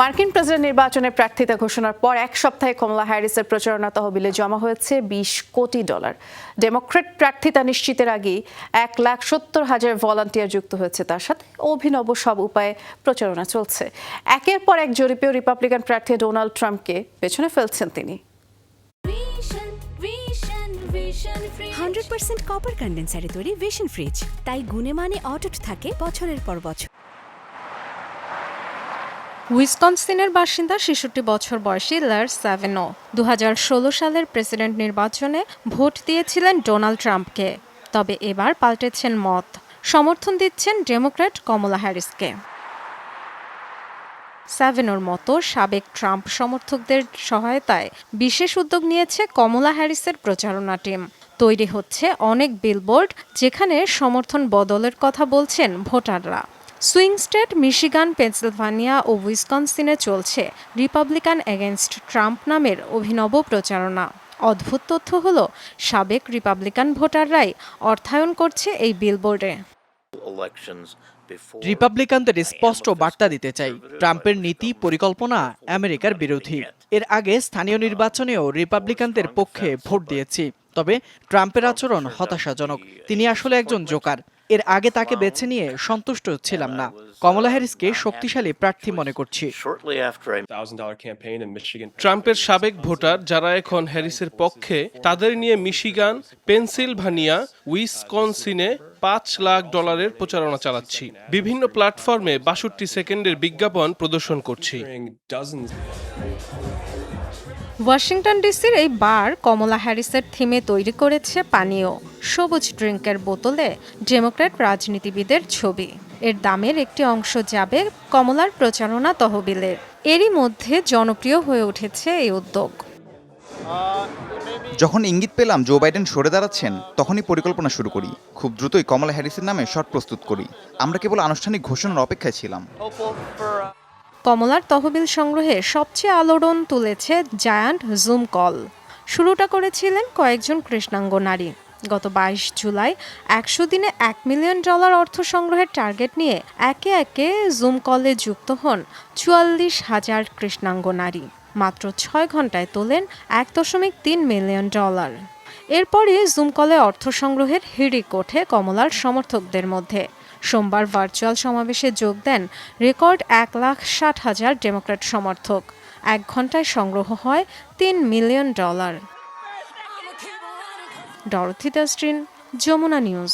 মার্কিন প্রেসিডেন্ট নির্বাচনে প্রার্থিতা ঘোষণার পর এক সপ্তাহে কমলা হ্যারিসের প্রচারণা তহবিলে জমা হয়েছে বিশ কোটি ডলার। ডেমোক্রেট প্রার্থিতা নিশ্চিতের আগেই এক লাখ সত্তর হাজার ভলান্টিয়ার যুক্ত হয়েছে তার সাথে। অভিনব সব উপায়ে প্রচারণা চলছে। একের পর এক জরিপেও রিপাবলিকান প্রার্থী ডোনাল্ড ট্রাম্পকে পেছনে ফেলছেন তিনি. হান্ড্রেড পার্সেন্ট কপার কন্ডেন্সারে তৈরি ভিশন ফ্রিজ তাই গুণে মানে অটুট থাকে বছরের পর বছর। উইসকনসিনের বাসিন্দা ছেষট্টি বছর বয়সী লার স্যাভেনো দু হাজার ষোলো সালের প্রেসিডেন্ট নির্বাচনে ভোট দিয়েছিলেন ডোনাল্ড ট্রাম্পকে, তবে এবার পাল্টেছেন মত। সমর্থন দিচ্ছেন ডেমোক্র্যাট কমলা হ্যারিসকে। স্যাভেনোর মতো সাবেক ট্রাম্প সমর্থকদের সহায়তায় বিশেষ উদ্যোগ নিয়েছে কমলা হ্যারিসের প্রচারণা টিম। তৈরি হচ্ছে অনেক বিলবোর্ড, যেখানে সমর্থন বদলের কথা বলছেন ভোটাররা। সুইং স্টেট মিশিগান পেনসিলভানিয়া ও উইসকনসিনে চলছে রিপাবলিকান এগেনস্ট ট্রাম্প নামের অভিনব প্রচারণা। অদ্ভুত তথ্য হলো সাবেক রিপাবলিকান ভোটাররাই অর্থায়ন করছে এই বিলবোর্ডে। রিপাবলিকানদের স্পষ্ট বার্তা দিতে চাই ট্রাম্পের নীতি পরিকল্পনা আমেরিকার বিরোধী। এর আগে স্থানীয় নির্বাচনেও রিপাবলিকানদের পক্ষে ভোট দিয়েছি তবে ট্রাম্পের আচরণ হতাশাজনক। তিনি আসলে একজন জোকার। এর আগে তাকে বেছে নিয়ে সন্তুষ্ট ছিলাম না। কমলা হ্যারিসকে শক্তিশালী প্রার্থী মনে করছি। shortly after I $1,000 campaign in Michigan. ট্রাম্পের সাবেক ভোটার যারা এখন হ্যারিসের পক্ষে তাদের নিয়ে মিশিগান পেনসিলভানিয়া উইসকনসিনে পাঁচ লাখ ডলারের প্রচারণা চালাচ্ছি। বিভিন্ন প্ল্যাটফর্মে বাষট্টি সেকেন্ডের বিজ্ঞাপন প্রদর্শন করছি। ওয়াশিংটন ডিসির এই বার কমলা হ্যারিসের থিমে তৈরি করেছে পানীয় সবুজ ড্রিঙ্কের বোতলে ডেমোক্র্যাট রাজনীতিবিদের ছবি। এর দামের একটি অংশ যাবে কমলার প্রচারণা তহবিলের এরই মধ্যে জনপ্রিয় হয়ে উঠেছে এই উদ্যোগ। যখন ইঙ্গিত পেলাম জো বাইডেন সরে দাঁড়াচ্ছেন, তখনই পরিকল্পনা শুরু করি। খুব দ্রুতই কমলা হ্যারিসের নামে শট প্রস্তুত করি। আমরা কেবল আনুষ্ঠানিক ঘোষণার অপেক্ষায় ছিলাম। কমলার তহবিল সংগ্রহে সবচেয়ে আলোড়ন তুলেছে জায়ান্ট জুম কল। শুরুটা করেছিলেন কয়েকজন কৃষ্ণাঙ্গ নারী। গত বাইশ জুলাই একশো দিনে এক মিলিয়ন ডলার অর্থ সংগ্রহের টার্গেট নিয়ে একে একে জুম কলে যুক্ত হন চুয়াল্লিশ হাজার কৃষ্ণাঙ্গ নারী। মাত্র ছয় ঘন্টায় তোলেন এক দশমিক তিন মিলিয়ন ডলার। এরপরই জুম কলে অর্থ সংগ্রহের হিড়িক ওঠে কমলার সমর্থকদের মধ্যে। সোমবার ভার্চুয়াল সমাবেশে যোগ দেন রেকর্ড এক লাখ ষাট হাজার ডেমোক্র্যাট সমর্থক। এক ঘন্টায় সংগ্রহ হয় তিন মিলিয়ন ডলার। ডরথি দাস্ট্রিন যমুনা নিউজ।